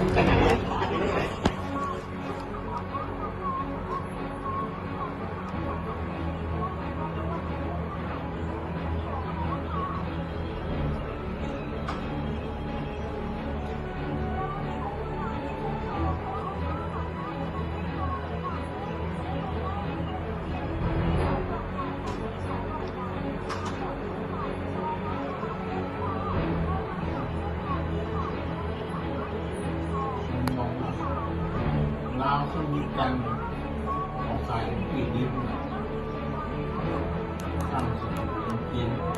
ม ออกขาย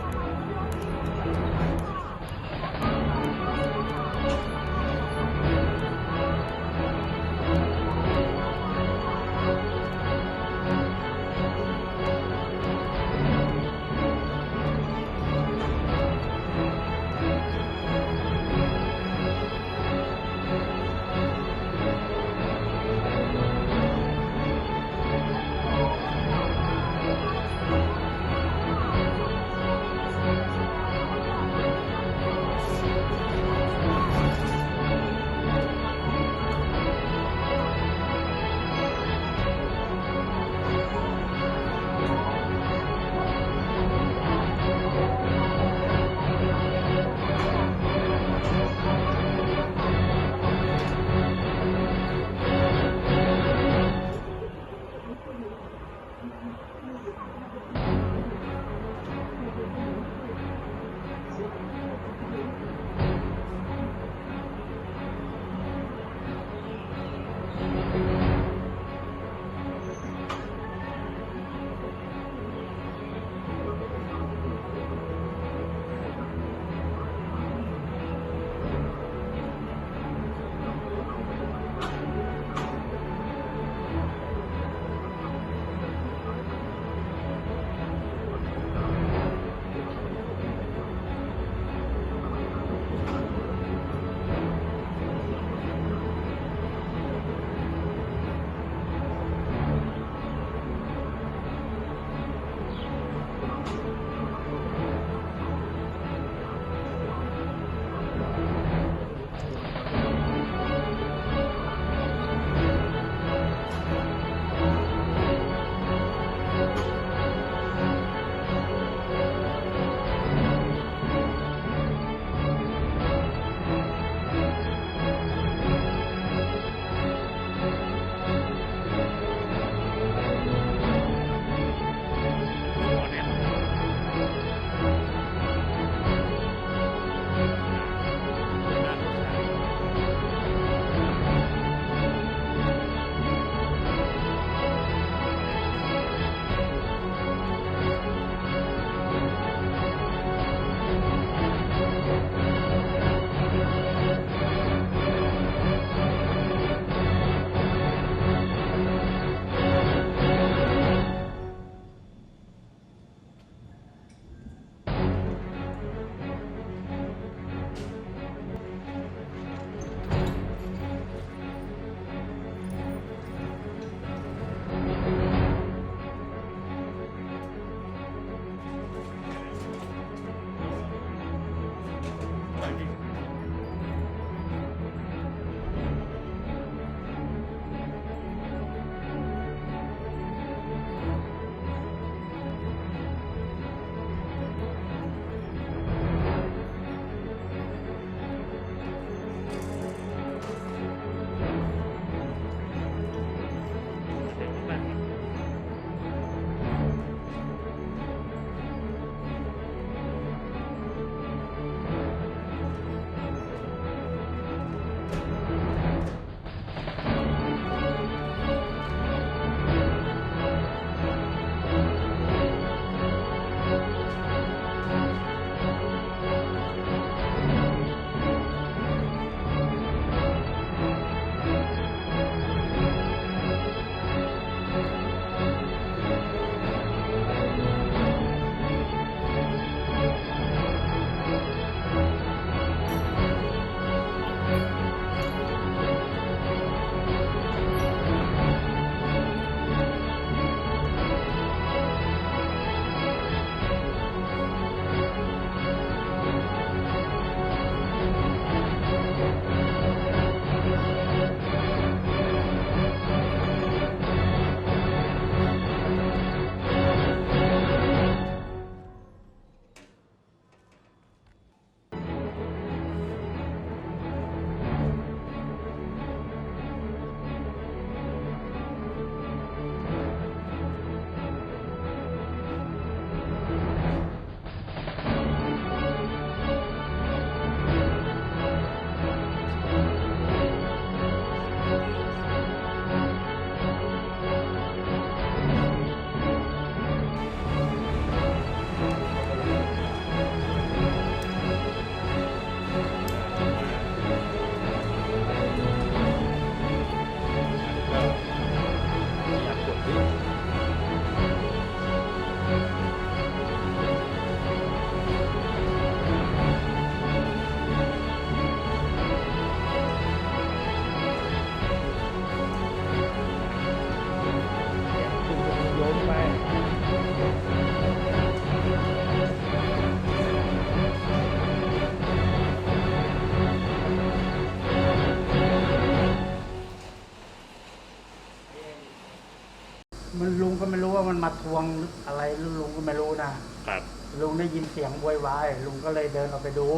ว่ามันมาทวงอะไรหรือลุงก็ไม่รู้นะครับ ลุงได้ยินเสียงโวยวายลุงก็เลยเดินออกไปดู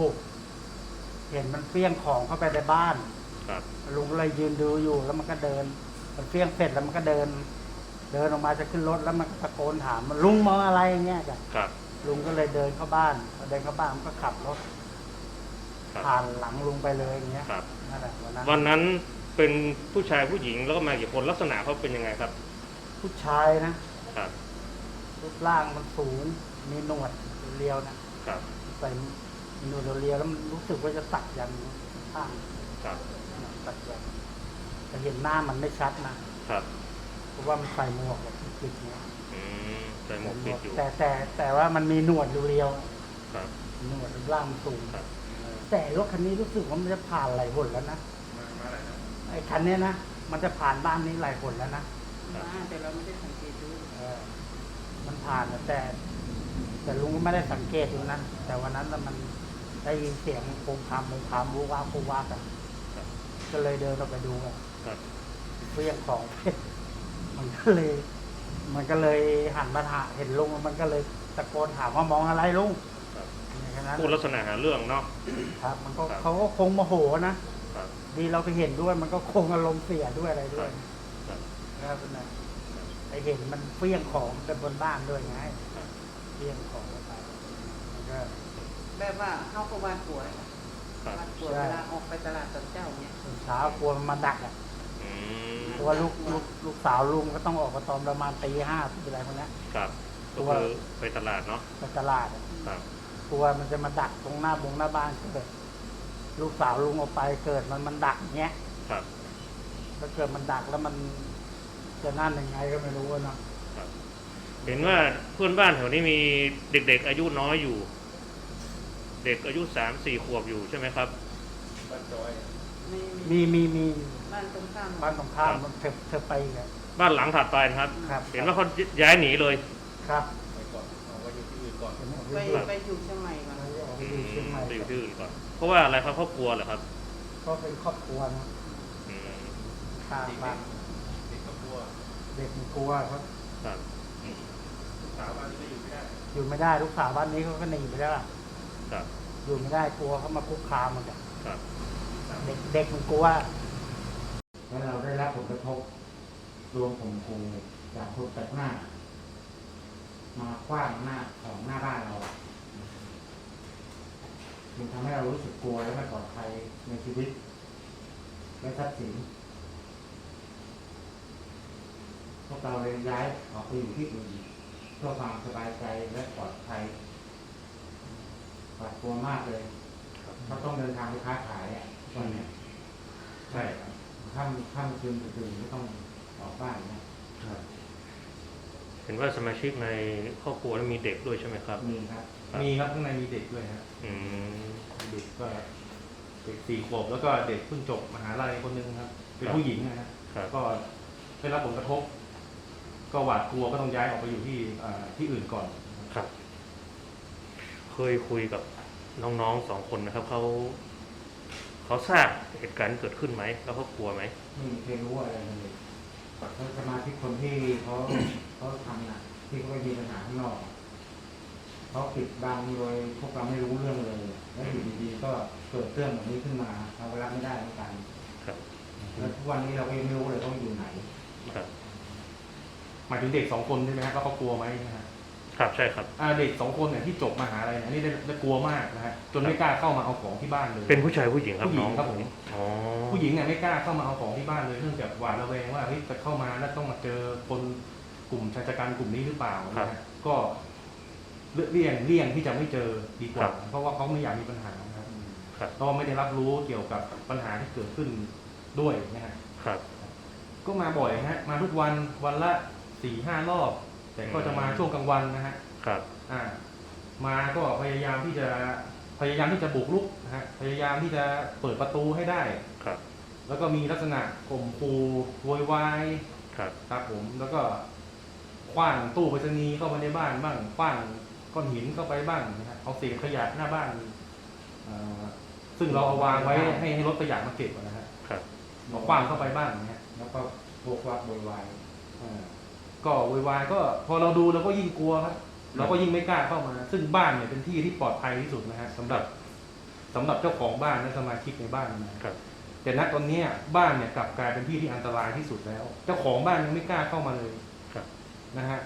เห็นมันเฟี้ยงของเข้าไปในบ้าน ครับ ลุงก็เลยยืนดูอยู่แล้วมันก็เดิน มันเฟี้ยงเสร็จแล้วมันก็เดิน เดินออกมาจะขึ้นรถแล้วมันก็ตะโกนถามมันลุงมองอะไรอย่างเงี้ยจ้ะครับ ลุงก็เลยเดินเข้าบ้านพอเดินเข้าบ้านมันก็ขับรถครับ ผ่านหลังลุงไปเลยอย่างเงี้ยครับ นั่นแหละวันนั้นวันนั้นเป็นผู้ชายผู้หญิงแล้วก็มากี่คนลักษณะเขาเป็นยังไงครับ ผู้ชายนะครับ รูปร่างมันสูง มีหนวดเรียวๆนะครับ ใส่มีหนวดเรียวๆแล้วมันรู้สึกว่าจะสักยันต์ข้างครับ สักยันต์แต่เห็นหน้ามันไม่ชัดนะครับ เพราะว่ามันใส่หมวกแบบปิดๆเนี้ยอืมใส่หมวกปิดอยู่ แต่แต่แต่ว่ามันมีหนวดเรียวครับ ๆหนวดรูปร่างมันสูง ครับ แต่รถคันนี้รู้สึกว่ามันจะผ่านหลายหนแล้วนะมามาอะไรนะไอ้คันเนี้ยนะมันจะผ่านบ้านนี้หลายหนแล้วนะมาแต่เราไม่ได้สังเกตดูเออ มันผ่านนะแต่ แต่ลุงก็ไม่ได้สังเกตดูนะแต่วันนั้นน่ะมันได้ยินเสียงโคมคามโคมคามวูว้าวูว้ากันครับก็เลยเดินออกไปดูอะครับเฟี้ยงของมันก็เลย มันก็เลยหันมาถามเห็นลุงมันก็เลยตะโกนถามว่ามองอะไรลุงครับอย่างนั้นพูดลักษณะหาเรื่องเนาะครับ มันก็ครับเขาก็คงโมโหนะครับดีเราไปเห็นด้วย มันก็คงอารมณ์เสียด้วยอะไรด้วยครับนะครับนะไอ เห็นมันเฟี้ยงของไปบนบ้านด้วยไงครับเฟี้ยงของไปมันก็ แบบว่าเข้าก็วาดปวดครับวาดปวดใช่ เวลาออกไปตลาดตอนเจ้าเนี่ยตอนเช้ากลัวมันมาดักอะอืมกลัวลูกลูกลูกสาวลุงก็ต้องออกมาตอนประมาณตีห้าตีอะไรพวกเนี้ย ครับตัก็ว คือไปตลาดเนาะไปตลาดอะครับกลัวมันจะมาดักตรงหน้าบงหน้าบ้านก็เลยลูกสาวลุงออกไปเกิดมันมันดักเงี้ยครับ ถ้าเกิดมันดักแล้วมัน จะนั่นยังไงก็ไม่รู้อะเนาะครับเห็นว่าเพื่อนบ้านแถวนี้มีเด็กๆอายุน้อยอยู่ เด็กอายุสามสี่ขวบอยู่ใช่ไหมครับ บ้านจอยไม่มีมีมีบ้านตรงข้ามบ้านตรงข้ามครับมันเธอเธอไปอีกอะบ้านหลังถัดไปนะครับ ครับเห็นว่าเขาย้ายหนีเลย ครับไปก่อนเอาไว้อยู่ที่อื่นก่อนเห็นไหมไปไปไปอยู่เชียงใหม่มาไปอือยู่มเชียงใหม่ไปอยู่ที่อื่นก่อนเพราะว่าอะไรครับครอบครัวเหรอครับก็เป็นครอบครัวนะอืมข้างบ้านเด็กก็กลัว เด็กมันกลัวเขาครับสาวบ้านนี้ก็อยู่ไม่ได้อยู่ไม่ได้ลูกสาวบ้านนี้เขาก็หนีไปแล้วอะครับอยู่ไม่ได้กลัวเขามาคุกคามมันอะครับเด็กเด็กมันกลัวแล้วเราได้รับผลกระทบรวมผมคงจากคนแปลกหน้า มาคว้างหน้าของหน้าบ้านเราอะมันทำให้เรารู้สึกกลัวและไม่ปลอดภัยในชีวิตและทรัพย์สิน พวกเราเลยย้ายออกไปอยู่ที่อื่นเพื่อความสบายใจและปลอดภัยหวาดกลัวมากเลยเขาต้องเดินทางไปค้าขายอะทุกวันเนี้ยใช่ครับข้ามข้ามคืนคืนไม่ต้องออกบ้านนะเห็นว่าสมาชิกในครอบครัวนั้นมีเด็กด้วยใช่ไหมครับ มีครับครับ มีครับข้างในมีเด็กด้วยฮะอืมเด็กก็เด็กสี่ขวบแล้วก็เด็กเพิ่งจบมหาลัยคนหนึงครับ เป็นครับผู้หญิงนะฮะครับก็ได้รับผลกระทบ ก็หวาดกลัวก็ต้องย้ายออกไปอยู่ที่อ่าที่อื่นก่อน ครับ เคยคุยกับน้องๆสองคนนะครับเขาเขาทราบเหตุการณ์ที่เกิดขึ้นไหมแล้วเขากลัวไหมไม่มีใครรู้อะไรเลยเขาสมาชิกคนที่เขา เขาทำน่ะ ที่เขาไปมีปัญหาข้างนอกเขาปิดบังโดยพวกเราไม่รู้เรื่องเลย แล้วอยู่ดีๆก็เกิดเรื่องแบบนี้ขึ้นมา เราก็รับไม่ได้เหมือนกัน ครับ แล้วทุกวันนี้เราก็ยังไม่รู้เลยเขาอยู่ไหน ครับ หมายถึงเด็กสองคนใช่ไหมฮะแล้วเขากลัวไหมนะฮะครับใช่ครับ อ่าเด็กสองคนเนี่ยที่จบมหาลัยเนี่ยอันนี่ได้ได้กลัวมากนะฮะจนไม่กล้าเข้ามาเอาของที่บ้านเลย เป็นผู้ชายผู้หญิงครับผู้หญิน้งองครับผม อ๋อผู้หญิงเนี่ยไม่กล้าเข้ามาเอาของที่บ้านเลยเนื่องจากหวาดระแวงว่าเฮ้ยจะเข้ามาแล้วต้องมาเจอคนกลุ่มชายชะกันกลุ่มนี้หรือเปล่านะฮะก็เลี่ยงเลี่ยงที่จะไม่เจอดีกว่า เพราะว่าเขาไม่อยากมีปัญหานะครับครับก็ไม่ได้รับรู้เกี่ยวกับปัญหาที่เกิดขึ้นด้วยนะฮะ ครับ ก็มาบ่อยนะฮะ มาทุกวันวันละ สี่ห้ารอบ แต่ก็จะมาช่วงกลางวันนะฮะครับ อ่า มาก็พยายามที่จะพยายามที่จะบุกรุกนะฮะพยายามที่จะเปิดประตูให้ได้ ครับ แล้วก็มีลักษณะข่มขู่โวยวายครับ ครับผมแล้วก็คว้างตู้ไปรษณีย์เข้ามาในบ้านบ้างคว้างก้อนหินเข้าไปบ้างนะฮะเอาเศษขยะหน้าบ้านเอ่อซึ่งเราเอาวางไว้ให้ให้รถขยะมาเก็บนะฮะครับ เอาคว้างเข้าไปบ้างนะฮะแล้วก็พวกวักโวยวาย อ่า ก็โวยวายก็พอเราดูเราก็ยิ่งกลัวครับเราก็ยิ่งไม่กล้าเข้ามา ซึ่งบ้านเนี่ยเป็นที่ที่ปลอดภัยที่สุดนะฮะสำหรับสำหรับเจ้าของบ้านและสมาชิกในบ้านนะ ครับ แต่ณตอนเนี้ยบ้านเนี่ยกลับกลายเป็นที่ที่อันตรายที่สุดแล้ว เจ้าของบ้านยังไม่กล้าเข้ามาเลยครับ นะฮะ